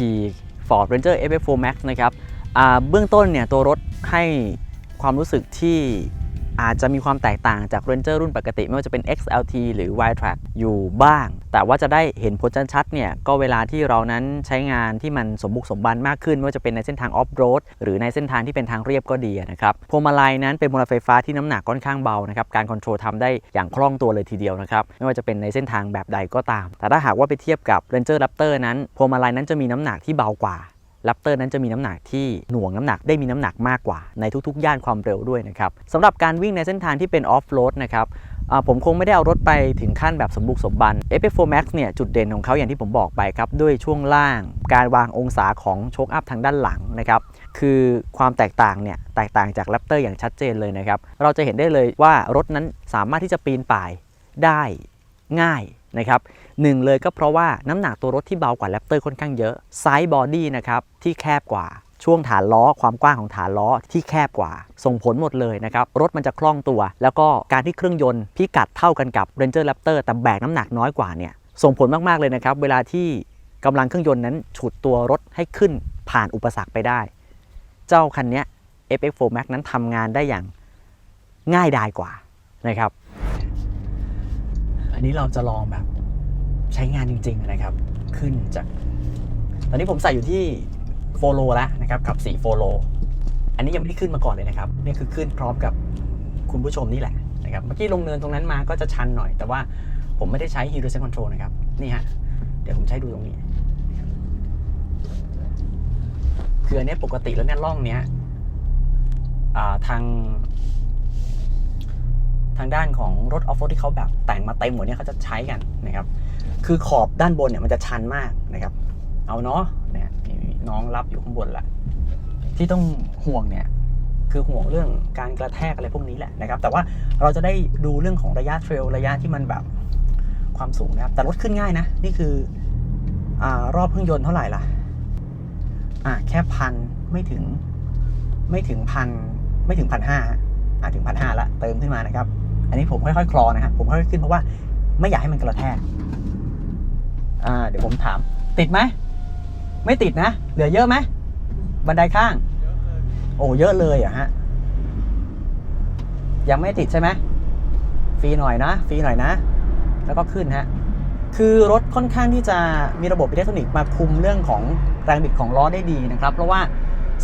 การขับขี่ Ford Ranger FF4 Max นะครับเบื้องต้นเนี่ยตัวรถให้ความรู้สึกที่ อาจจะมีความแตกต่างจาก Ranger รุ่นปกติ ไม่ว่าจะเป็น XLT หรือ Y-Track อยู่บ้าง แต่ว่าจะได้เห็นผลชัดๆเนี่ยก็เวลาที่เรานั้นใช้งานที่มันสมบุกสมบันมากขึ้น ไม่ว่าจะเป็นในเส้นทางออฟโรดหรือในเส้นทางที่เป็นทางเรียบก็ดีนะครับพวงมาลัยนั้นเป็นพวงมาลัยไฟฟ้าที่น้ำหนักค่อนข้างเบานะครับการคอนโทรลทำได้อย่างคล่องตัวเลยทีเดียวนะครับไม่ว่าจะเป็นในเส้นทางแบบใดก็ตาม แต่ถ้าหากว่าไปเทียบกับ Ranger Raptor นั้นพวงมาลัยนั้นจะมีน้ำหนักที่เบากว่า ลัปเตอร์นั้นจะมีน้ำหนักที่หน่วงน้ำหนักได้มีน้ำหนักมากกว่าในทุกๆ ย่านความเร็วด้วยนะครับสำหรับการวิ่งในเส้นทางที่เป็นออฟโรดนะครับผมคงไม่ได้เอารถไปถึงขั้นแบบสมบุกสมบัน FF4 Max เนี่ยจุดเด่นของเขาอย่างที่ผมบอกไปครับ ด้วยช่วงล่าง การวางองศาของโชคอัพทางด้านหลังนะครับ คือความแตกต่างเนี่ย แตกต่างจาก Raptor อย่างชัดเจนเลยนะครับ เราจะเห็นได้เลยว่ารถนั้นสามารถที่จะปีนป่ายได้ง่าย นะครับหนึ่งเลยก็เพราะว่าน้ำหนักตัวรถที่เบากว่าแรปเตอร์ค่อนข้างเยอะไซส์บอดี้นะครับที่แคบกว่าช่วงฐานล้อความกว้างของฐานล้อที่แคบกว่า ส่งผลหมดเลยนะครับ รถมันจะคล่องตัว แล้วก็การที่เครื่องยนต์พิกัดเท่ากันกับ Ranger Raptor แต่แบกน้ำหนักน้อยกว่าเนี่ยส่งผลมาก ๆ เลยนะครับ เวลาที่กำลังเครื่องยนต์นั้นฉุดตัวรถให้ขึ้นผ่านอุปสรรคไปได้ เจ้าคันนี้ FX4 Max นั้นทำงานได้อย่างง่ายดายกว่านะครับ อันนี้เราจะลองแบบใช้งานจริง ๆ นะครับ ขึ้นจาก ตอนนี้ผมใส่อยู่ที่โฟโลแล้วนะครับกับสีโฟโลอันนี้ยังไม่ได้ขึ้นมาก่อนเลยนะครับนี่คือขึ้นพร้อมกับคุณผู้ชมนี่แหละนะครับ เมื่อกี้ลงเนินตรงนั้นมาก็จะชันหน่อย แต่ว่าผมไม่ได้ใช้ Hero Set Control นะครับ นี่ฮะ เดี๋ยวผมใช้ดูตรงนี้ คืออันนี้ปกติแล้วเนี่ยร่องเนี้ยทาง ทางด้านของรถออฟโรดที่เขาแบบแต่งมาเต็มหมดเนี่ยเขาจะใช้กันนะครับ คือขอบด้านบนเนี่ยมันจะชันมากนะครับ เอาเนาะเนี่ยน้องรับอยู่ข้างบนละที่ต้องห่วงเนี่ยคือห่วงเรื่องการกระแทกอะไรพวกนี้แหละนะครับ แต่ว่าเราจะได้ดูเรื่องของระยะเทรลระยะที่มันแบบความสูงนะครับ แต่รถขึ้นง่ายนะ นี่คืออรอบเครื่องยนต์เท่าไหร่ล่ะอ่าแค่พันไม่ถึงไม่ถึงพันไม่ถึงพันห้าอ่าถึงพันห้าละเติมขึ้นมานะครับ อันนี้ผมค่อยๆคลอนะครับผมค่อยๆขึ้นเพราะว่าไม่อยากให้มันกระแทกอ่าเดี๋ยวผมถาม ติดไหมไม่ติดนะ เหลือเยอะไหมบันไดข้าง โอ้เยอะเลยเหรอะฮะยังไม่ติดใช่ไหมฟรีหน่อยนะฟรีหน่อยนะ แล้วก็ขึ้นฮะคือรถค่อนข้างที่จะมีระบบอิเล็กทรอนิกส์มาคุมเรื่องของแรงบิดของล้อได้ดีนะครับ เพราะว่า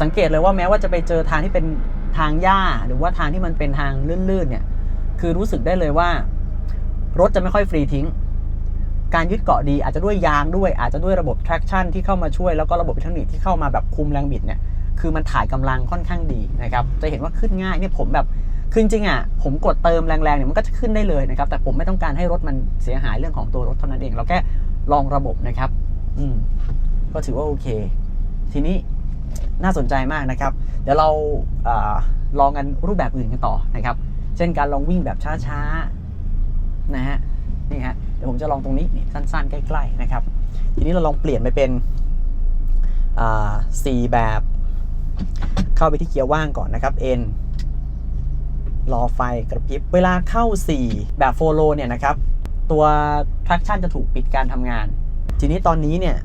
สังเกตเลยว่าแม้ว่าจะไปเจอทางที่เป็นทางหญ้า หรือว่าทางที่มันเป็นทางลื่นๆเนี่ย คือรู้สึกได้เลยว่า รถจะไม่ค่อยฟรีทิ้ง การยึดเกาะดีอาจจะด้วยยางด้วย อาจจะด้วยระบบ traction ที่เข้ามาช่วยแล้วก็ระบบอิเล็กทรอนิกส์ที่เข้ามาแบบคุมแรงบิดเนี่ยคือมันถ่ายกำลังค่อนข้างดีนะครับจะเห็นว่าขึ้นง่ายเนี่ยผมแบบคือจริงอะผมกดเติมแรงๆเนี่ยมันก็จะขึ้นได้เลยนะครับแต่ผมไม่ต้องการให้รถมันเสียหายเรื่องของตัวรถเท่านั้นเอง เราแค่ลองระบบนะครับ อืมก็ถือว่าโอเค ทีนี้น่าสนใจมากนะครับ เดี๋ยวเราอาลองกันรูปแบบอื่นกันต่อนะครับ เช่นการลองวิ่งแบบช้าๆนะฮะนี่ฮะเดี๋ยวผมจะลองตรงนี้นี่สั้นๆ ใกล้ๆนะครับ ทีนี้เราลองเปลี่ยนไปเป็นสี่แบบ เข้าไปที่เกียร์ว่างก่อนนะครับ N รอไฟกระพริบเวลาเข้า 4 แบบ follow เนี่ยนะครับ ตัว traction จะถูกปิดการทำงาน ทีนี้ตอนนี้เนี่ย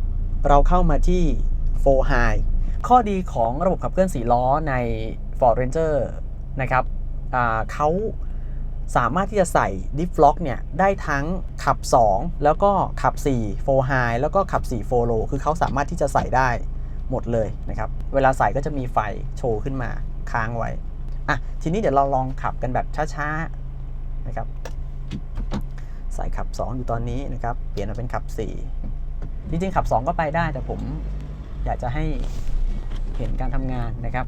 เราเข้ามาที่4 high ข้อดีของระบบขับเคลื่อน 4 ล้อใน Ford Ranger นะครับ เขาสามารถที่จะใส่ diff lock เนี่ยได้ทั้งขับ 2 แล้วก็ขับ4 4 high แล้วก็ขับ4 4 low คือเขาสามารถที่จะใส่ได้หมดเลยนะครับ เวลาใส่ก็จะมีไฟโชว์ขึ้นมาค้างไว้อะทีนี้เดี๋ยวเราลองขับกันแบบช้าๆนะครับ ใส่ขับ 2 อยู่ตอนนี้นะครับ เปลี่ยนมาเป็นขับ 4 จริงๆขับ 2 ก็ไปได้แต่ผมอยากจะให้เห็นการทำงานนะครับ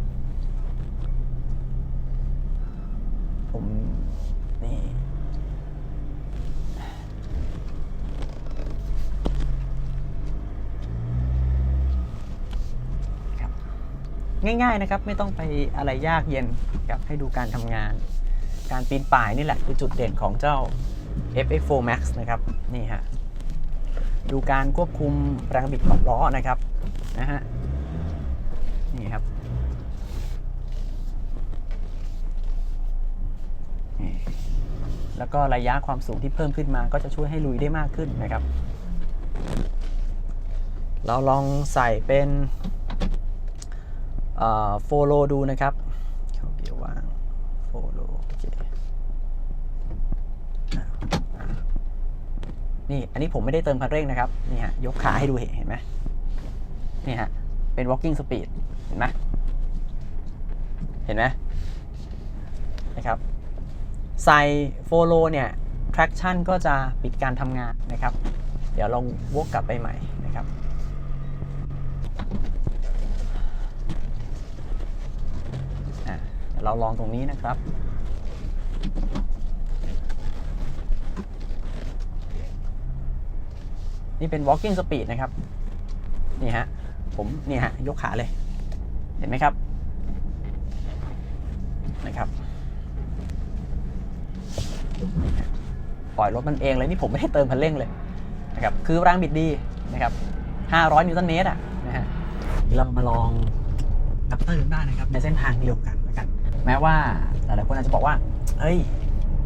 ผมนี่ครับง่ายๆนะครับไม่ต้องไปอะไรยากเย็นครับให้ดูการทำงาน การปีนป่ายนี่แหละคือจุดเด่นของเจ้า FX4 Max นะครับนี่ฮะดูการควบคุมแรงบิดของล้อนะครับนะฮะนี่ครับ แล้วก็ระยะความสูงที่เพิ่มขึ้นมาก็จะช่วยให้ลุยได้มากขึ้นนะครับ เราลองใส่เป็นโฟโลดูนะครับเขาเกี่ยวว่างโฟโลโอเคนี่อันนี้ผมไม่ได้เติมคันเร่งนะครับ นี่ฮะ ยกขาให้ดูเห็นเห็นไหมนี่ฮะ เป็น walking speed เห็นไหมเห็นไหมนะครับ ใส่โฟโลเนี่ย traction ก็จะปิดการทำงานนะครับ เดี๋ยวลองวกกลับไปใหม่นะครับ เราลองตรงนี้นะครับนี่เป็น walking speed นะครับ นี่ฮะ ผม นี่ฮะ ยกขาเลย เห็นไหมครับ ปล่อยรถมันเองเลยนี่ผมไม่ได้เติมคันเร่งเลยนะครับคือแรงบิดดีนะครับ 500 นิวตันเมตรอะนะฮะเรามาลองดับเตอร์กันได้นะครับในเส้นทางเดียวกันแล้วกันแม้ว่าหลายๆคนอาจจะบอกว่าเฮ้ย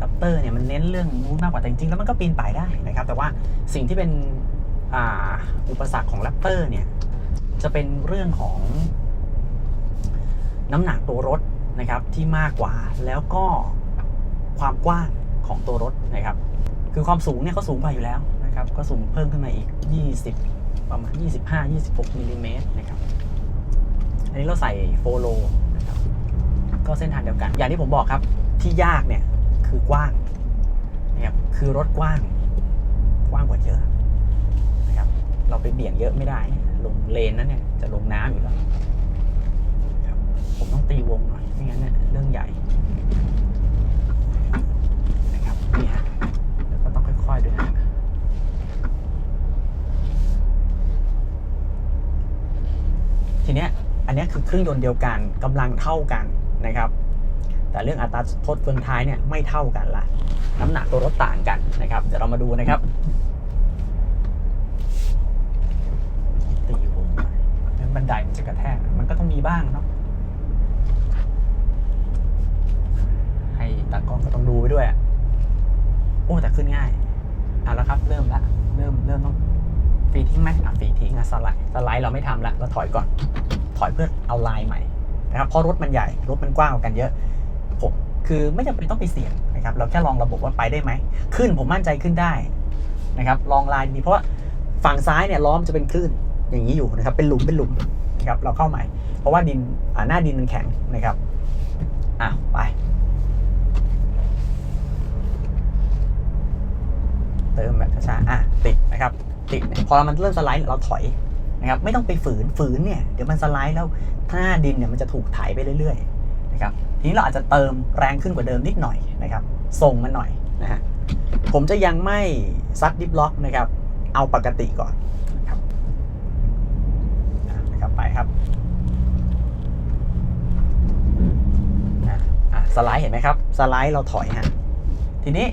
ดับเตอร์เนี่ยมันเน้นเรื่องนู้นมากกว่าแต่จริงๆแล้วมันก็ปีนป่ายได้นะครับ แต่ว่าสิ่งที่เป็นออุปสรรคของแรปเตอร์เนี่ยจะเป็นเรื่องของน้ำหนักตัวรถนะครับที่มากกว่าแล้วก็ความกว้าง ของตัวรถนะครับ คือความสูงเนี่ยเขาสูงกว่าอยู่แล้วนะครับ ก็สูงเพิ่มขึ้นมาอีก 20 ประมาณ 25 26มิลลิเมตรนะครับ อันนี้เราใส่โฟโลนะครับ ก็เส้นทางเดียวกัน อย่างที่ผมบอกครับ ที่ยากเนี่ยคือกว้างนะครับ คือรถกว้าง กว้างกว่าเยอะนะครับ เราไปเบี่ยงเยอะไม่ได้ ลงเลนนั้นเนี่ยจะลงน้ำอยู่แล้วผมต้องตีวงหน่อย ไม่งั้นเนี่ยเรื่องใหญ่นะครับ นี่ฮะ แล้วก็ต้องค่อยๆด้วยนะ ที เนี้ยอันเนี้ยคือเครื่องยนต์เดียวกันกำลังเท่ากันนะครับ แต่เรื่องอัตราทษเฟืองท้ายเนี่ยไม่เท่ากันละน้ำหนักตัวรถต่างกันนะครับ เดี๋ยวเรามาดูนะครับตีวงนั้นบันไดมันจะกระแทกมันก็ต้องมีบ้างเนาะให้ตากล้องก็ต้องดูไปด้วยอะโอ้แต่ขึ้นง่ายเอาละครับ เริ่มละเริ่มเริ่มต้อง รีทิ้งไหมอะฟรีทิ้งอะสไลด์สไลด์เราไม่ทำละเราถอยก่อน ถอยเพื่อเอาลายใหม่นะครับเพราะรถมันใหญ่รถมันกว้างกันเยอะผมคือไม่จำเป็นต้องไปเสี่ยงนะครับเราแค่ลองระบบว่าไปได้ไหมขึ้นผมมั่นใจขึ้นได้นะครับลองลายดีเพราะว่าฝั่งซ้ายเนี่ยล้อมจะเป็นคลื่นอย่างนี้อยู่นะครับเป็นหลุมเป็นหลุมนะครับเราเข้าใหม่ เพราะว่าดินอ่าหน้าดินมันแข็งนะครับอะไปเติมแบบช้าๆอะติดนะครับ ติดพอมันเริ่มสไลด์เราถอยนะครับไม่ต้องไปฝืนฝืนเนี่ยเดี๋ยวมันสไลด์แล้วหน้าดินเนี่ยมันจะถูกไถไปเรื่อยๆนะครับทีนี้เราอาจจะเติมแรงขึ้นกว่าเดิมนิดหน่อยนะครับส่งมันหน่อยนะฮะผมจะยังไม่ซัดดิฟล็อกนะครับเอาปกติก่อนนะครับนะครับไปครับอะอะสไลด์เห็นไหมครับสไลด์เราถอยฮะทีนี้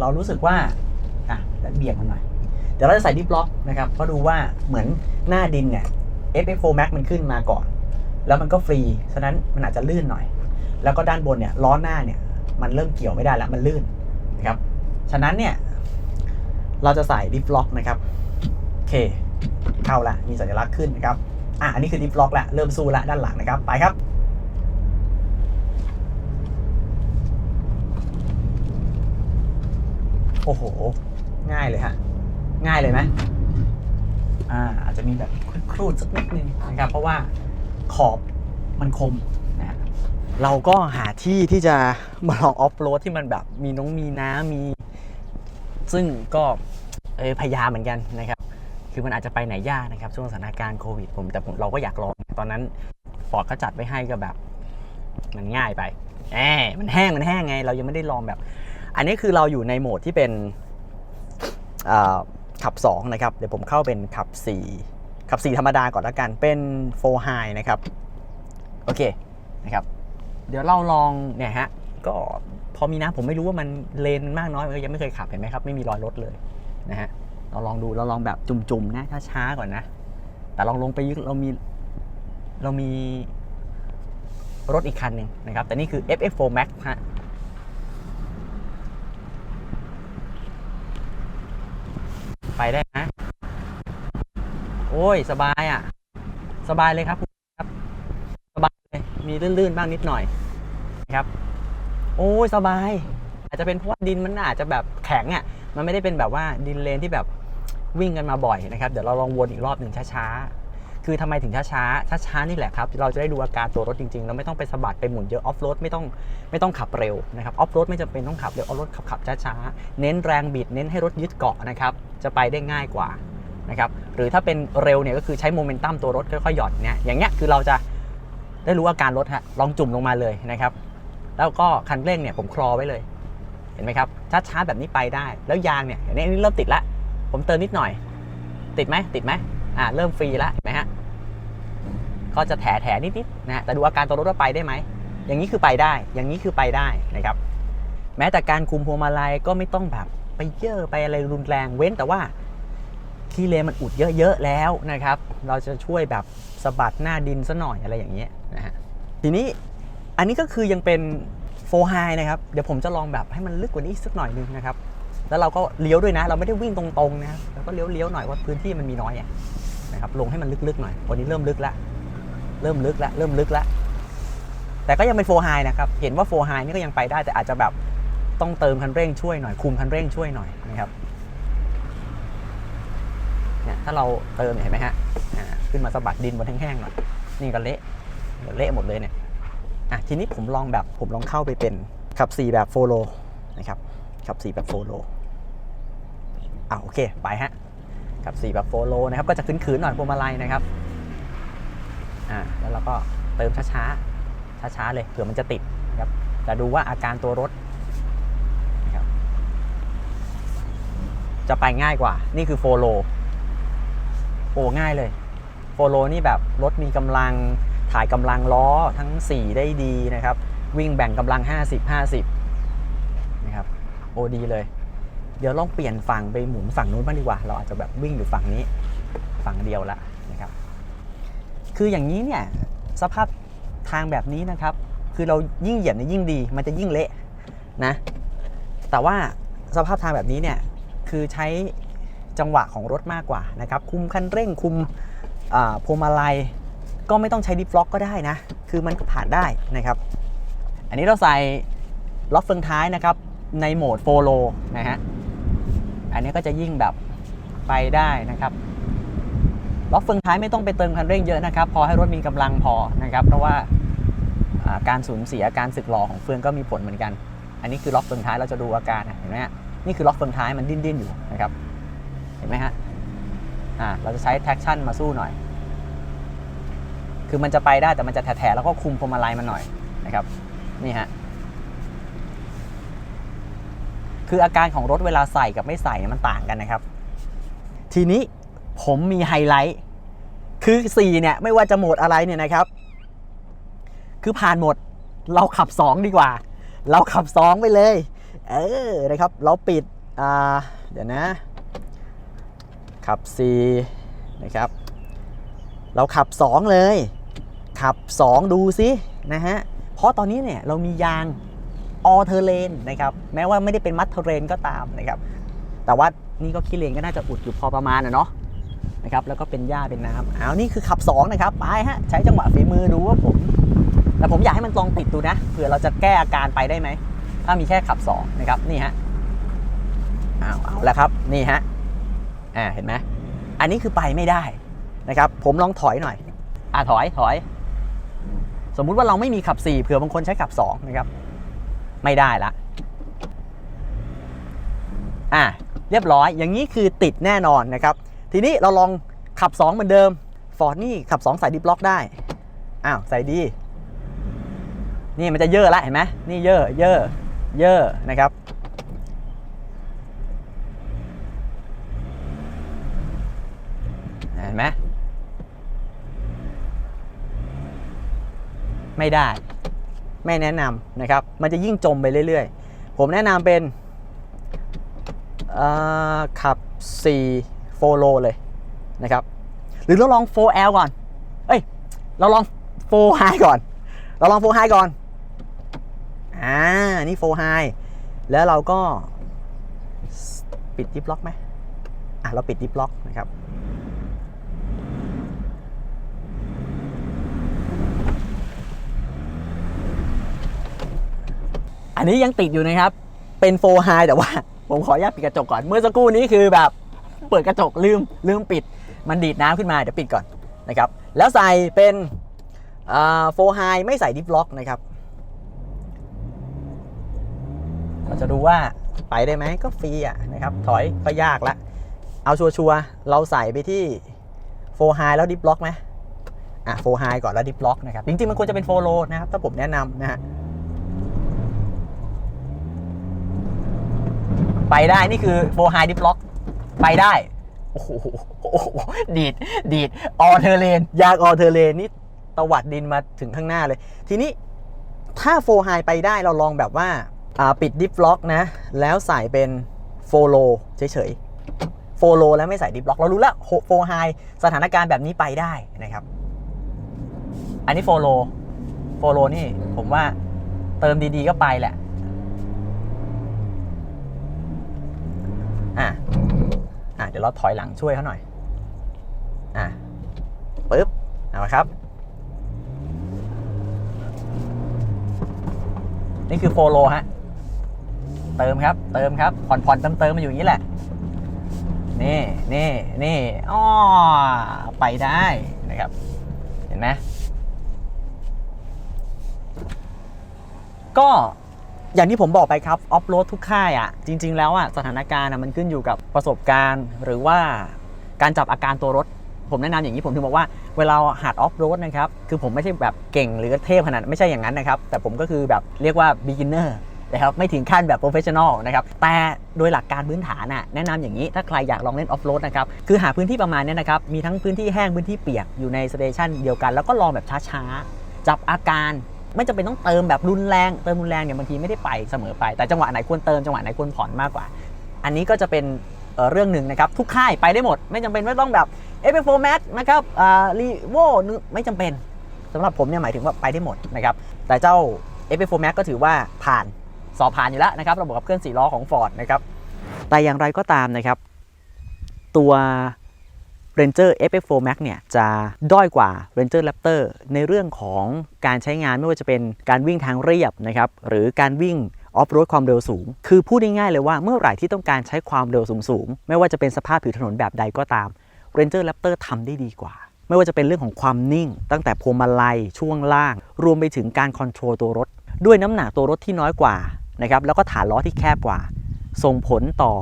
เรารู้สึกว่าอะแล้วเบี่ยงมันหน่อย เดี๋ยวเราจะใส่ดิฟล็อกนะครับเพราะดูว่าเหมือนหน้าดินเนี่ย FF4 Max มันขึ้นมาก่อน แล้วมันก็ฟรี ฉะนั้นมันอาจจะลื่นหน่อย แล้วก็ด้านบนเนี่ยล้อหน้าเนี่ยมันเริ่มเกี่ยวไม่ได้แล้วมันลื่นนะครับ ฉะนั้นเนี่ยเราจะใส่ดิฟล็อกนะครับโอเคเข้าละมีสัญลักษณ์ขึ้นนะครับอะอันนี้คือดิฟล็อกละเริ่มสู้ละด้านหลังนะครับไปครับโอ้โห ง่ายเลยฮะ ง่ายเลยไหมอ่าอาจจะมีแบบครูดสักนิดนึงนะครับ เพราะว่าขอบมันคมนะฮะเราก็หาที่ที่จะมาลองออฟโรดที่มันแบบมีน้องมีน้ำมี ซึ่งก็เอพยายามเหมือนกันนะครับ คือมันอาจจะไปไหนยากนะครับ ช่วงสถานการณ์โควิด ผมแต่ผมเราก็อยากลองตอนนั้นฟอร์ดเขาจัดไว้ให้ก็แบบ มันง่ายไปแหมมันแห้งมันแห้งไง เรายังไม่ได้ลองแบบ อันนี้คือเราอยู่ในโหมดที่เป็นอ่า ขับ2นะครับ เดี๋ยวผมเข้าเป็นขับ 4 ขับ 4 ธรรมดาก่อนละกัน เป็น4 high นะครับ โอเค นะครับ เดี๋ยวเราลอง เนี่ยฮะ ก็พอมีนะ ผมไม่รู้ว่ามันเลนมากน้อยยังไม่เคยขับเห็นไหมครับ ไม่มีรอยรถเลยนะฮะ เราลองดู เราลองแบบจุ่มๆนะ ช้าๆก่อนนะ แต่ลองลงไปยึกเรามี เรามีรถอีกคันหนึ่งนะครับ แต่นี่คือ FF4 Max ฮะ ไปได้นะอ้ย สบายอะ สบายเลยครับครับ สบายเลย มีลื่นๆบ้างนิดหน่อยครับ โอ้ย สบาย อาจจะเป็นเพราะว่าดินมันอาจจะแบบแข็งอะ มันไม่ได้เป็นแบบว่าดินเลนที่แบบวิ่งกันมาบ่อยนะครับ เดี๋ยวเราลองวนอีกรอบหนึ่งช้าๆ คือทำไมถึงช้าๆช้าๆนี่แหละครับ เราจะได้ดูอาการตัวรถจริงๆ เราไม่ต้องไปสะบัดไปหมุนเยอะออฟโรดไม่ต้องไม่ต้องขับเร็วนะครับออฟโรดไม่จำเป็นต้องขับเร็วออฟโรดขับขับช้าๆเน้นแรงบิดเน้นให้รถยึดเกาะนะครับจะไปได้ง่ายกว่านะครับหรือถ้าเป็นเร็วเนี่ยก็คือใช้โมเมนตัมตัวรถค่อยๆหย่อนเนี่ยอย่างเงี้ยคือเราจะได้รู้อาการรถฮะลองจุ่มลงมาเลยนะครับ แล้วก็คันเร่งเนี่ยผมคลอไว้เลยเห็นไหมครับช้าๆแบบนี้ไปได้ แล้วยางเนี่ยอันนี้อันนี้เริ่มติดละผมเติมนิดหน่อย ติดไหมติดไหม อ่าเริ่มฟรีแล้วเห็นไหมฮะก็จะแถแถนิดๆนะฮะแต่ดูอาการตัวรถว่าไปได้ไหมอย่างนี้คือไปได้ อย่างนี้คือไปได้นะครับ แม้แต่การคุมพวงมาลัยก็ไม่ต้องแบบไปเยอะไปอะไรรุนแรงเว้นแต่ว่าขี้เลนมันอุดเยอะๆแล้วนะครับ เราจะช่วยแบบสะบัดหน้าดินซะหน่อยอะไรอย่างเงี้ยนะฮะทีนี้อันนี้ก็คือยังเป็นโฟไฮนะครับ เดี๋ยวผมจะลองแบบให้มันลึกกว่านี้สักหน่อยนึงนะครับ แล้วเราก็เลี้ยวด้วยนะ เราไม่ได้วิ่งตรงๆนะครับเราก็เลี้ยวๆหน่อยว่าพื้นที่มันมีน้อยอะ นะครับลงให้มันลึกๆหน่อยวันนี้เริ่มลึกละเริ่มลึกแล้วเริ่มลึกแล้วแต่ก็ยังเป็นโฟไฮนะครับเห็นว่าโฟไฮนี่ก็ยังไปได้แต่อาจจะแบบต้องเติมคันเร่งช่วยหน่อยคุมคันเร่งช่วยหน่อยนะครับเนี่ยถ้าเราเติมเห็นไหมฮะขึ้นมาสะบัดดินบนแห้งๆหน่อยนี่ก็เละเดี๋ยวเละหมดเลยเนี่ยอะทีนี้ผมลองแบบผมลองเข้าไปเป็นขับ 4 แบบโฟโลนะครับขับ 4 แบบโฟโลอะโอเค ไปฮะ ขับ4แบบโฟโลนะครับก็จะขึ้นๆหน่อยพวงมาลัยนะครับอ่าแล้วเราก็เติมช้าๆช้าๆเลยเผื่อมันจะติดนะครับจะดูว่าอาการตัวรถนะครับจะไปง่ายกว่า นี่คือโฟโลโอ้ง่ายเลยโฟโลนี่แบบรถมีกำลังถ่ายกำลังล้อทั้ง 4 ได้ดีนะครับ วิ่งแบ่งกำลัง 50 50นะครับโอ้ดีเลย เดี๋ยวลองเปลี่ยนฝั่งไปหมุนฝั่งนู้นบ้างดีกว่า เราอาจจะแบบวิ่งอยู่ฝั่งนี้ฝั่งเดียวละนะครับ คืออย่างนี้เนี่ยสภาพทางแบบนี้นะครับ คือเรายิ่งเหยียบเนี่ยยิ่งดี มันจะยิ่งเละนะ แต่ว่าสภาพทางแบบนี้เนี่ยคือใช้จังหวะของรถมากกว่านะครับ คุมคันเร่งคุมพวงมาลัยก็ไม่ต้องใช้ดิฟล็อกก็ได้นะ คือมันก็ผ่านได้นะครับ อันนี้เราใส่ล็อกเฟืองท้ายนะครับ ในโหมดโฟโลนะฮะ อันนี้ก็จะยิ่งแบบไปได้นะครับล็อกเฟืองท้ายไม่ต้องไปเติมคันเร่งเยอะนะครับ พอให้รถมีกำลังพอนะครับ เพราะว่าการสูญเสียการสึกหรอของเฟืองก็มีผลเหมือนกัน อันนี้คือล็อกเฟืองท้ายเราจะดูอาการเห็นไหมฮะนี่คือล็อกเฟืองท้ายมันดิ้นดิ้นอยู่นะครับ เห็นไหมฮะอ่าเราจะใช้ traction มาสู้หน่อย คือมันจะไปได้แต่มันจะแถะแล้วก็คุมพวงมาลัยมันหน่อยนะครับ นี่ฮะ คืออาการของรถเวลาใส่กับไม่ใส่เนี่ยมันต่างกันนะครับ ทีนี้ผมมีไฮไลท์คือ4เนี่ยไม่ว่าจะโหมดอะไรเนี่ยนะครับ คือผ่านหมดเราขับ 2 ดีกว่า เราขับ 2 ไปเลย เออนะครับ เราปิดอ่าเดี๋ยวนะ ขับ 4 นะครับ เราขับ 2 เลย ขับ 2 ดูซินะฮะ เพราะตอนนี้เนี่ยเรามียาง ออเทอร์เลนนะครับแม้ว่าไม่ได้เป็นมัดเทอร์เรนก็ตามนะครับแต่ว่านี่ก็ขี้เลนก็น่าจะอุดอยู่พอประมาณนะเนาะนะครับแล้วก็เป็นหญ้าเป็นน้ำเอานี่คือขับ2นะครับไปฮะใช้จังหวะฝีมือดูว่าผมแต่ผมอยากให้มันลองติดดูนะเผื่อเราจะแก้อาการไปได้ไหมถ้ามีแค่ขับ2นะครับนี่ฮะเอาเอาแล้วครับนี่ฮะอ่าเห็นไหมอันนี้คือไปไม่ได้นะครับ ผมลองถอยหน่อยอ่าถอยถอย สมมุติว่าเราไม่มีขับ4เผื่อบางคนใช้ขับ2นะครับ ไม่ได้ละอ่าเรียบร้อยอย่างนี้คือติดแน่นอนนะครับ ทีนี้เราลองขับ 2 เหมือนเดิมฟอร์ดนี่ขับ 2 ใส่ดิฟล็อกได้ อ้าวใส่ดี นี่มันจะเยอะละเห็นไหมนี่เยอะเยอะเยอะนะครับเห็นไหมไม่ได้ ไม่แนะนำนะครับ มันจะยิ่งจมไปเรื่อยๆ ผมแนะนำเป็นขับ4โฟโลเลยนะครับ หรือเราลอง 4L ก่อน เอ้ย เราลอง 4 High ก่อน เราลอง 4 High ก่อน อ่า นี่ 4 High แล้วเราก็ปิดดิฟล็อกไหมอะ เราปิดดิฟล็อกนะครับ อันนี้ยังติดอยู่นะครับ เป็นโฟไฮแต่ว่า ผมขออนุญาตปิดกระจกก่อน เมื่อสักครู่นี้คือแบบเปิดกระจกลืมลืมปิด มันดีดน้ำขึ้นมาเดี๋ยวปิดก่อนนะครับ แล้วใส่เป็นโฟไฮไม่ใส่ดิฟล็อกนะครับเราจะดูว่าไปได้ไหมก็ฟรีอะนะครับ ถอยก็ยากละ เอาชัวร์ๆเราใส่ไปที่โฟไฮแล้วดิฟล็อกไหมอะโฟไฮก่อนแล้วดิฟล็อกนะครับ จริงๆ มันควรจะเป็นโฟโลนะครับ ถ้าผมแนะนำนะฮะ ไปได้นี่คือโฟไฮดิฟล็อกไปได้โอ้โหโอ้โหดีดดีดออเทอร์เลนยางออเทอร์เลนนี่ตวัดดินมาถึงข้างหน้าเลย ทีนี้ถ้าโฟไฮไปได้เราลองแบบว่าอ่าปิดดิฟล็อกนะ แล้วใส่เป็นโฟโลเฉยๆโฟโลแล้วไม่ใส่ดิฟล็อกเรารู้แล้วโฟไฮสถานการณ์แบบนี้ไปได้นะครับ อันนี้โฟโลโฟโลนี่ผมว่าเติมดีๆก็ไปแหละ อะอะเดี๋ยวเราถอยหลังช่วยเขาหน่อย อะปึ๊บเอาละครับ นี่คือโฟโลฮะ เติมครับ เติมครับ ผ่อนผ่อนเติมเติมมาอยู่อย่างนี้แหละ นี่นี่นี่อ้อไปได้นะครับ เห็นไหมก็ อย่างที่ผมบอกไปครับออฟโรดทุกค่ายอะจริง ๆ แล้วอะสถานการณ์มันขึ้นอยู่กับประสบการณ์ หรือว่าการจับอาการตัวรถ ผมแนะนำอย่างนี้ผมถึงบอกว่าเวลาหัดออฟโรดนะครับคือผมไม่ใช่แบบเก่งหรือเทพขนาดไม่ใช่อย่างนั้นนะครับ แต่ผมก็คือแบบเรียกว่า beginner นะครับไม่ถึงขั้นแบบ professional นะครับแต่โดยหลักการพื้นฐานน่ะแนะนำอย่างนี้ถ้าใครอยากลองเล่นออฟโรดนะครับคือหาพื้นที่ประมาณนี้นะครับมีทั้งพื้นที่แห้งพื้นที่เปียกอยู่ในสเตชันเดียวกัน แล้วก็ลองแบบช้าๆจับอาการ ไม่จำเป็นต้องเติมแบบรุนแรงเติมรุนแรงเนี่ยบางทีไม่ได้ไปเสมอไป แต่จังหวะไหนควรเติมจังหวะไหนควรผ่อนมากกว่า อันนี้ก็จะเป็นเเรื่องหนึ่งนะครับทุกค่ายไปได้หมด ไม่จำเป็นว่ต้องแบบ f 4 Max นะครับรีโวไม่จำเป็นสำหรับผมเนี่ยหมายถึงว่าไปได้หมดนะครับแต่เจ้า f 4 Max ก็ถือว่าผ่านสอบผ่านอยู่แล้วนะครับระบบขับเคลื่อน4ล้อของ Ford นะครับแต่อย่างไรก็ตามนะครับ ตัว Ranger FF4 Max เนี่ยจะด้อยกว่า Ranger Raptor ในเรื่องของการใช้งานไม่ว่าจะเป็นการวิ่งทางเรียบนะครับหรือการวิ่งออฟโรดความเร็วสูง คือพูดง่ายๆเลยว่าเมื่อไหร่ที่ต้องการใช้ความเร็วสูงๆ ไม่ว่าจะเป็นสภาพผิวถนนแบบใดก็ตาม Ranger Raptor ทำได้ดีกว่า ไม่ว่าจะเป็นเรื่องของความนิ่ง ตั้งแต่พวงมาลัยช่วงล่าง รวมไปถึงการคอนโทรลตัวรถ ด้วยน้ำหนักตัวรถที่น้อยกว่านะครับแล้วก็ฐานล้อที่แคบกว่า ส่งผลต่อ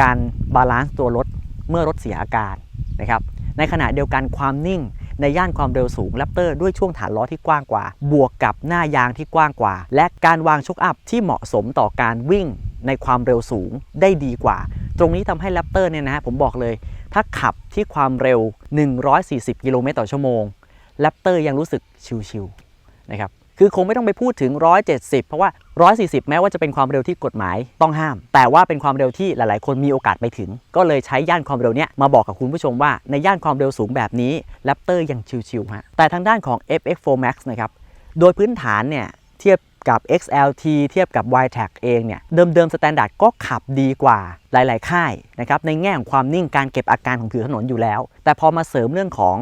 การบาลานซ์ตัวรถ เมื่อรถเสียอาการนะครับในขณะเดียวกันความนิ่งในย่านความเร็วสูงแรปเตอร์ด้วยช่วงฐานล้อที่กว้างกว่า บวกกับหน้ายางที่กว้างกว่า และการวางชกอัพที่เหมาะสมต่อการวิ่งในความเร็วสูงได้ดีกว่า ตรงนี้ทำให้แรปเตอร์เนี่ยนะฮะผมบอกเลย ถ้าขับที่ความเร็ว 140 กิโลเมตรต่อชั่วโมงแรปเตอร์ยังรู้สึกชิวๆนะครับ คือคงไม่ต้องไปพูดถึง 170 เพราะว่า 140 แม้ว่าจะเป็นความเร็วที่กฎหมายต้องห้าม แต่ว่าเป็นความเร็วที่หลาย ๆ คนมีโอกาสไปถึง ก็เลยใช้ย่านความเร็วเนี้ยมาบอกกับคุณผู้ชมว่าในย่านความเร็วสูงแบบนี้แรปเตอร์ยังชิวๆฮะแต่ทางด้านของ FX4 Max นะครับโดยพื้นฐานเนี่ยเทียบกับ XLT เทียบกับ y t a c เองเนี่ยเดิมๆสแตนดาร์ดก็ขับดีกว่าหลายๆ ค่ายนะครับในแง่ของความนิ่งการเก็บอาการของผิวถนนอยู่แล้ว แต่พอมาเสริมเรื่องของ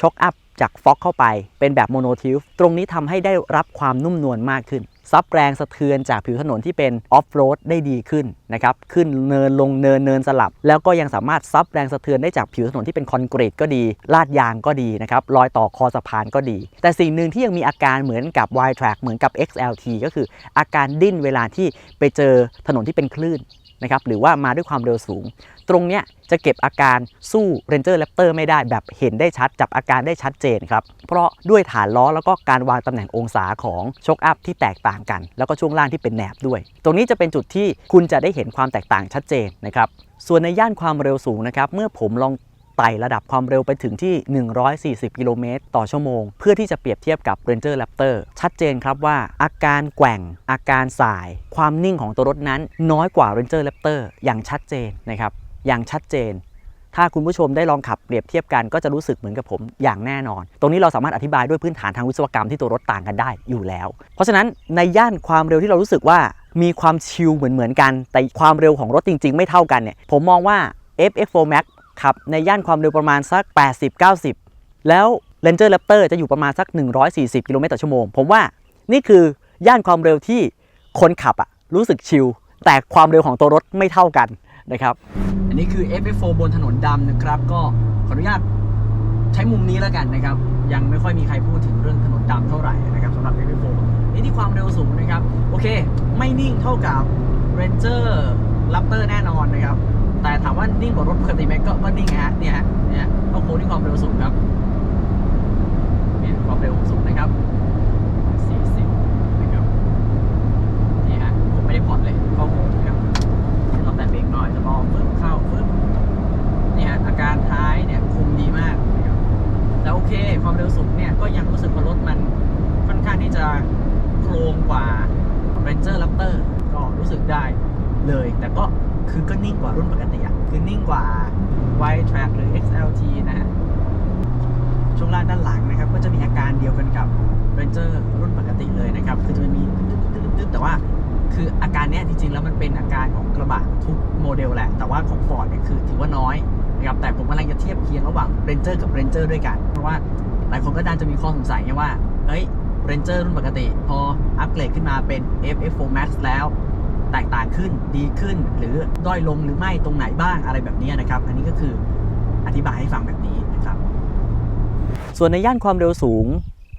ช็อคอัพ จากฟ็อกเข้าไปเป็นแบบโมโนทิลตรงนี้ทำให้ได้รับความนุ่มนวลมากขึ้น ซับแรงสะเทือนจากผิวถนนที่เป็นออฟโรดได้ดีขึ้นนะครับ ขึ้นเนินลงเนินเนินสลับ แล้วก็ยังสามารถซับแรงสะเทือนได้จากผิวถนนที่เป็นคอนกรีตก็ดี ลาดยางก็ดีนะครับ รอยต่อคอสะพานก็ดี แต่สิ่งหนึ่งที่ยังมีอาการเหมือนกับ Y Track เหมือนกับ XLT ก็คืออาการดิ้นเวลาที่ไปเจอถนนที่เป็นคลื่นนะครับหรือว่ามาด้วยความเร็วสูง ตรงเนี้ยจะเก็บอาการสู้ Ranger Raptor ไม่ได้แบบเห็นได้ชัด จับอาการได้ชัดเจนครับ เพราะด้วยฐานล้อแล้วก็การวางตำแหน่งองศาของช็อคอัพที่แตกต่างกัน แล้วก็ช่วงล่างที่เป็นแหนบด้วย ตรงนี้จะเป็นจุดที่คุณจะได้เห็นความแตกต่างชัดเจนนะครับส่วนในย่านความเร็วสูงนะครับเมื่อผมลองไต่ระดับความเร็วไปถึงที่ 140 กิโลเมตรต่อชั่วโมง เพื่อที่จะเปรียบเทียบกับ Ranger Raptor ชัดเจนครับว่า อาการแกว่ง อาการสาย ความนิ่งของตัวรถนั้น น้อยกว่า Ranger Raptor อย่างชัดเจนนะครับ อย่างชัดเจน ถ้าคุณผู้ชมได้ลองขับเปรียบเทียบกันก็จะรู้สึกเหมือนกับผมอย่างแน่นอน ตรงนี้เราสามารถอธิบายด้วยพื้นฐานทางวิศวกรรมที่ตัวรถต่างกันได้อยู่แล้ว เพราะฉะนั้นในย่านความเร็วที่เรารู้สึกว่ามีความชิลเหมือนเหมือนๆกัน แต่ความเร็วของรถจริง ๆ ไม่เท่ากันเนี่ยผมมองว่า FX4 Max ขับในย่านความเร็วประมาณสัก 80-90 แล้ว Ranger Raptor จะอยู่ประมาณสัก 140 กิโลเมตรต่อชั่วโมง ผมว่านี่คือย่านความเร็วที่คนขับอะรู้สึกชิลแต่ความเร็วของตัวรถไม่เท่ากัน นะครับ อันนี้คือ FF4 บนถนนดำนะครับ ก็ขออนุญาตใช้มุมนี้แล้วกันนะครับ ยังไม่ค่อยมีใครพูดถึงเรื่องถนนดำเท่าไหร่นะครับสำหรับ FF4 นี่ที่ความเร็วสูงนะครับ โอเค ไม่นิ่งเท่ากับ Ranger Raptor แน่นอนนะครับ แต่ถามว่านิ่งกว่ารถปกติไหมก็ก็นิ่งฮะเนี่ยฮะเนี่ยต้องโค้งที่ความเร็วสูงครับเนี่ยความเร็วสูงนะครับ 40 นะครับ นี่ฮะผมไม่ได้ผ่อนเลยเข้าโค้งนะครับเราแต่เบรกน้อยจะบอกฟึบเข้าฟึบนี่ฮะอาการท้ายเนี่ยคุมดีมากนะครับแต่โอเค ความเร็วสูงเนี่ยก็ยังรู้สึกว่ารถมันค่อนข้างที่จะโครงกว่า Ranger Raptor ก็รู้สึกได้เลย แต่ก็ คือก็นิ่งกว่ารุ่นปกติอะคือนิ่งกว่า Wide Track หรือ XLT นะฮะช่วงล่างด้านหลังนะครับ ก็จะมีอาการเดียวกันกับ Ranger รุ่นปกติเลยนะครับ คือจะมีตึ๊บๆแต่ว่าคืออาการเนี้ยจริงๆ แล้วมันเป็นอาการของกระบะทุกโมเดลแหละ แต่ว่าของ Ford เนี่ยคือถือว่าน้อยนะครับแต่ผมกำลังจะเทียบเคียงระหว่าง Ranger กับ Ranger ด้วยกัน เพราะว่าหลายคนก็น่าจะมีข้อสงสัยไงว่าเฮ้ย Ranger รุ่นปกติ พออัปเกรดขึ้นมาเป็น FF4 Max แล้ว แตกต่างขึ้นดีขึ้น หรือด้อยลงหรือไม่ตรงไหนบ้างอะไรแบบนี้นะครับ อันนี้ก็คืออธิบายให้ฟังแบบนี้นะครับ ส่วนในย่านความเร็วสูง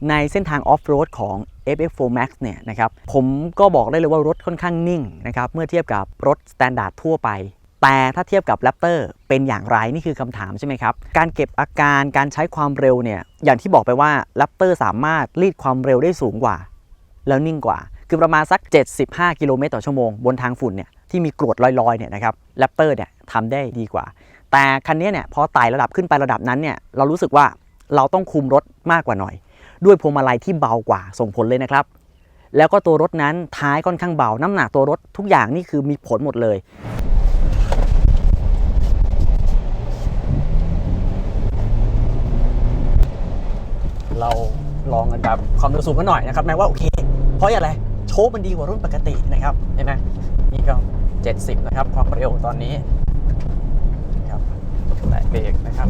ในเส้นทางออฟโรดของ FF4 Max เนี่ยนะครับผมก็บอกได้เลยว่ารถค่อนข้างนิ่งนะครับเมื่อเทียบกับรถสแตนดาร์ดทั่วไป แต่ถ้าเทียบกับ Raptor เป็นอย่างไรนี่คือคำถามใช่ไหมครับ การเก็บอาการการใช้ความเร็วเนี่ยอย่างที่บอกไปว่า Raptor สามารถรีดความเร็วได้สูงกว่า แล้วนิ่งกว่า คือประมาณสัก 75 กิโลเมตรต่อชั่วโมงบนทางฝุ่นเนี่ยที่มีกรวดลอยๆเนี่ยนะครับ Raptor เนี่ยทำได้ดีกว่า แต่คันนี้เนี่ยพอไต่ระดับขึ้นไประดับนั้นเนี่ยเรารู้สึกว่าเราต้องคุมรถมากกว่าหน่อย ด้วยพวงมาลัยที่เบากว่าส่งผลเลยนะครับ แล้วก็ตัวรถนั้นท้ายค่อนข้างเบา น้ำหนักตัวรถทุกอย่างนี่คือมีผลหมดเลยเราลองกันแบบความเร็วสูงกันหน่อยนะครับแม้ว่าโอเค เพราะอะไร ชคมันดีกว่ารุ่นปกตินะครับ เห็นไหมนี่ก็ 70 นะครับ ความเร็วตอนนี้ครับแตะเบรกนะครับ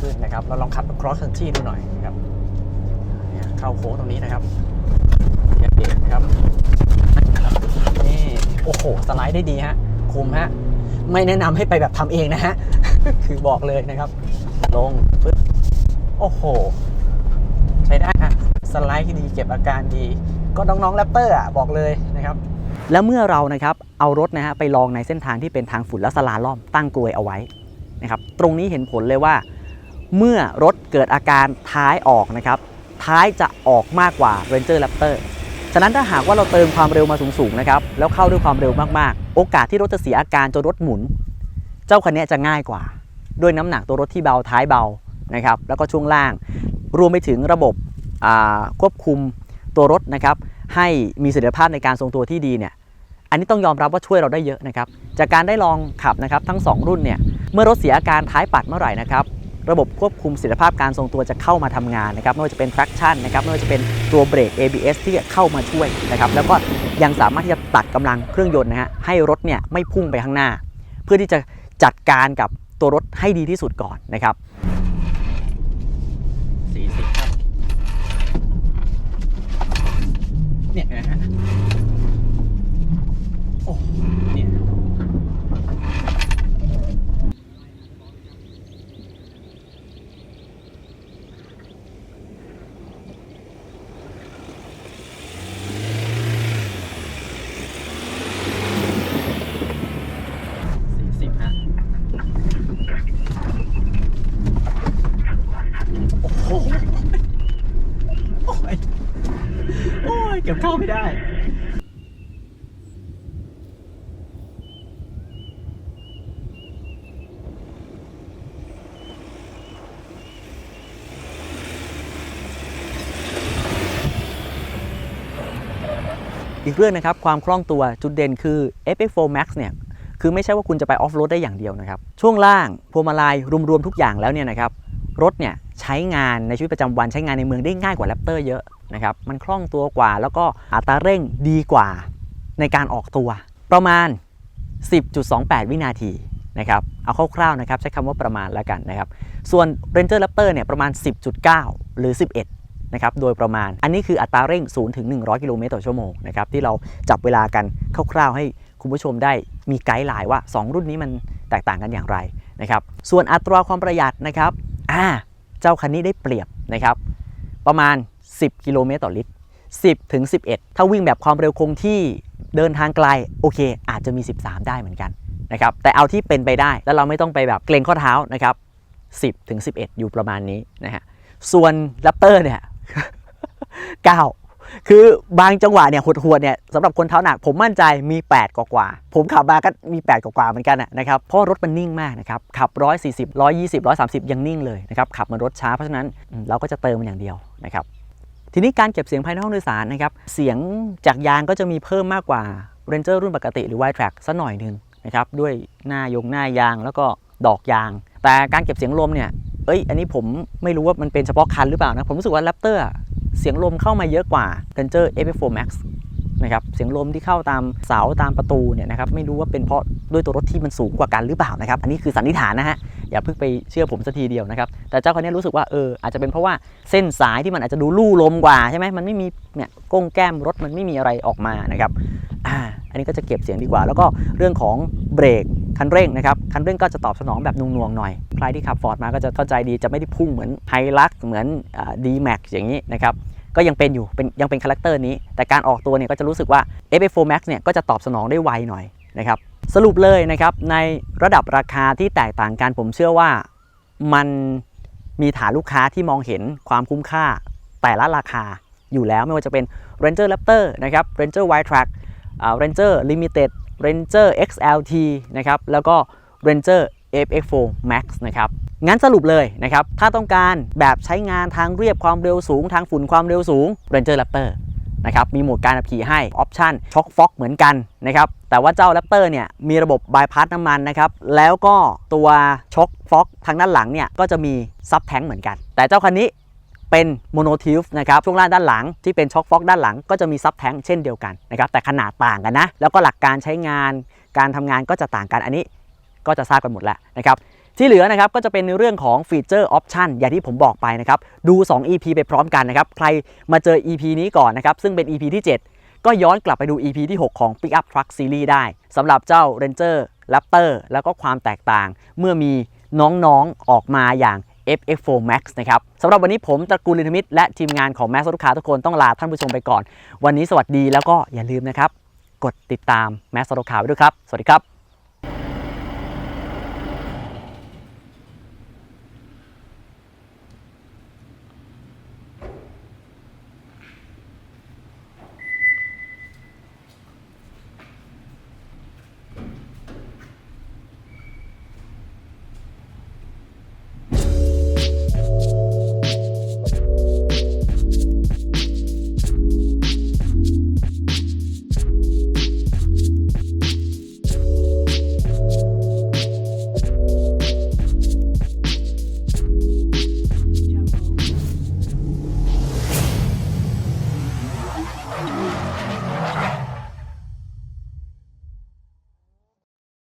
ขึ้นนะครับเราลองขับ cross country ดูหน่อยนะครับเข้าโค้งตรงนี้นะครับเบเบรกนะครับนี่โอ้โหสไลด์ได้ดีฮะคุมฮะไม่แนะนำให้ไปแบบทำเองนะฮะคือบอกเลยนะครับ ลงปึ๊บโอ้โห ใช้ได้ฮะสไลด์ดีเก็บอาการดี ก็น้องๆแรปเตอร์อะบอกเลยนะครับแล้วเมื่อเรานะครับเอารถนะฮะไปลองในเส้นทางที่เป็นทางฝุ่นและสลาล่อมตั้งกลวยเอาไว้นะครับตรงนี้เห็นผลเลยว่า เมื่อรถเกิดอาการท้ายออกนะครับท้ายจะออกมากกว่า Ranger Raptor ฉะนั้นถ้าหากว่าเราเติมความเร็วมาสูงๆนะครับแล้วเข้าด้วยความเร็วมากๆ โอกาสที่รถจะเสียอาการจนรถหมุน เจ้าคันนี้จะง่ายกว่า ด้วยน้ำหนักตัวรถที่เบาท้ายเบานะครับแล้วก็ช่วงล่าง รวมไปถึงระบบควบคุม ตัวรถนะครับให้มีเสถียรภาพในการทรงตัวที่ดีเนี่ยอันนี้ต้องยอมรับว่าช่วยเราได้เยอะนะครับจากการได้ลองขับนะครับทั้ง 2 รุ่นเนี่ยเมื่อรถเสียอาการท้ายปัดเมื่อไหร่นะครับระบบควบคุมเสถียรภาพการทรงตัวจะเข้ามาทำงานนะครับไม่ว่าจะเป็น traction นะครับไม่ว่าจะเป็นตัวเบรก ABS ที่จะเข้ามาช่วยนะครับแล้วก็ยังสามารถที่จะตัดกำลังเครื่องยนต์นะฮะให้รถเนี่ยไม่พุ่งไปข้างหน้า เพื่อที่จะจัดการกับตัวรถให้ดีที่สุดก่อนนะครับ 40ครับ เนี่ยนะฮะ โอ้เนี่ยสี่สิบฮะ โอ้โห โอ้ย โอ้ยเก็บเข้าไม่ได้อีกเรื่องนะครับความคล่องตัวจุดเด่นคือ FX4 Max เนี่ยคือไม่ใช่ว่าคุณจะไปออฟโรดได้อย่างเดียวนะครับ ช่วงล่างพวงมาลัยรวมๆทุกอย่างแล้วเนี่ยนะครับรถเนี่ยใช้งานในชีวิตประจำวันใช้งานในเมืองได้ง่ายกว่า Raptor เยอะ นะครับมันคล่องตัวกว่า แล้วก็อัตราเร่งดีกว่าในการออกตัว ประมาณ 10.28 วินาทีนะครับเอาคร่าวๆนะครับใช้คำว่าประมาณแล้วกันนะครับส่วน Ranger Raptor เนี่ยประมาณ 10.9 หรือ 11นะครับโดยประมาณอันนี้คืออัตราเร่ง 0 ถึง 100 กิโลเมตรต่อชั่วโมงนะครับที่เราจับเวลากันคร่าวๆ ให้คุณผู้ชมได้มีไกด์ไลน์ว่า 2 รุ่นนี้มันแตกต่างกันอย่างไรนะครับส่วนอัตราความประหยัดนะครับอ่าเจ้าคันนี้ได้เปรียบนะครับประมาณ 10 กิโลเมตรต่อลิตร 10 ถึง 11 ถ้าวิ่งแบบความเร็วคงที่เดินทางไกลโอเค อาจจะมี 13 ได้เหมือนกันนะครับแต่เอาที่เป็นไปได้แล้วเราไม่ต้องไปแบบเกรงข้อเท้านะครับ10 ถึง 11 อยู่ประมาณนี้นะฮะส่วนแรปเตอร์เนี่ย 9คือบางจังหวะเนี่ยหวดๆเนี่ยสำหรับคนเท้าหนักผมมั่นใจมี 8 กว่ากว่า ผมขับมาก็มี 8 กว่ากว่าเหมือนกันนะครับเพราะรถมันนิ่งมากนะครับ ขับ 140 120 130 ยังนิ่งเลยนะครับ ขับมันรถช้าเพราะฉะนั้นเราก็จะเติมมันอย่างเดียวนะครับ ทีนี้การเก็บเสียงภายในห้องโดยสารนะครับ เสียงจากยางก็จะมีเพิ่มมากกว่า Ranger รุ่นปกติหรือ Wide Track สักหน่อยหนึ่งนะครับ ด้วยหน้ายงหน้ายางแล้วก็ดอกยาง แต่การเก็บเสียงลมเนี่ย เอ้ย อันนี้ผมไม่รู้ว่ามันเป็นเฉพาะคันหรือเปล่านะ ผมรู้สึกว่า Raptor เสียงลมเข้ามาเยอะกว่า Ranger FF4 Max นะครับเสียงลมที่เข้าตามเสาตามประตูเนี่ยนะครับไม่รู้ว่าเป็นเพราะด้วยตัวรถที่มันสูงกว่ากันหรือเปล่านะครับ อันนี้คือสันนิษฐานนะฮะ อย่าเพิ่งไปเชื่อผมสักทีเดียวนะครับ แต่เจ้าคันนี้รู้สึกว่าเอออาจจะเป็นเพราะว่าเส้นสายที่มันอาจจะดูลู่ลมกว่าใช่ไหมมันไม่มีเนี่ยก้งแก้มรถมันไม่มีอะไรออกมานะครับอ่าอันนี้ก็จะเก็บเสียงดีกว่า แล้วก็เรื่องของเบรกคันเร่งนะครับคันเร่งก็จะตอบสนองแบบนุ่งๆหน่อยใครที่ขับฟอร์ดมาก็จะเข้าใจดีจะไม่ได้พุ่งเหมือนไฮลักเหมือนดีแม็กอย่างนี้นะครับก็ยังเป็นอยู่เป็นยังเป็นคาแรคเตอร์นี้ แต่การออกตัวเนี่ยก็จะรู้สึกว่า FF4 Max เนี่ยก็จะตอบสนองได้ไวหน่อยนะครับ สรุปเลยนะครับในระดับราคาที่แตกต่างกันผมเชื่อว่ามันมีฐานลูกค้าที่มองเห็นความคุ้มค่าแต่ละราคาอยู่แล้วไม่ว่าจะเป็น Ranger Raptor นะครับ Ranger Wide Track อ่า Ranger Limited Ranger XLT นะครับแล้วก็ Ranger FX4 Max นะครับงั้นสรุปเลยนะครับ ถ้าต้องการแบบใช้งานทางเรียบความเร็วสูง ทางฝุ่นความเร็วสูง Ranger Raptor นะครับมีโหมดการขับขี่ให้ออปชันช็อคฟ็อกเหมือนกันนะครับแต่ว่าเจ้า Raptor เนี่ยมีระบบบายพาสน้ำมันนะครับแล้วก็ตัวช็อคฟ็อกทางด้านหลังเนี่ยก็จะมีซับแทงเหมือนกัน แต่เจ้าคันนี้เป็นโมโนทิฟนะครับช่วงล่างด้านหลังที่เป็นช็อคฟ็อกด้านหลังก็จะมีซับแทงเช่นเดียวกันนะครับแต่ขนาดต่างกันนะแล้วก็หลักการใช้งานการทำงานก็จะต่างกันอันนี้ก็จะทราบกันหมดแล้วนะครับ ที่เหลือนะครับก็จะเป็นเรื่องของฟีเจอร์ออปชันอย่างที่ผมบอกไปนะครับ ดู 2 EP ไปพร้อมกันนะครับ ใครมาเจอ EP นี้ก่อนนะครับ ซึ่งเป็น EP ที่ 7 ก็ย้อนกลับไปดู EP ที่ 6 ของ Pickup Truck Series ได้สำหรับเจ้า Ranger Raptor แล้วก็ความแตกต่าง เมื่อมีน้องๆออกมาอย่าง FX4 Max นะครับสำหรับวันนี้ผมตระกูลลินทมิตรและทีมงานของ Max ลูกค้าทุกคนต้องลาท่านผู้ชมไปก่อน วันนี้สวัสดีแล้วก็อย่าลืมนะครับกดติดตาม Max ลูกค้าไว้ด้วยครับ สวัสดีครับ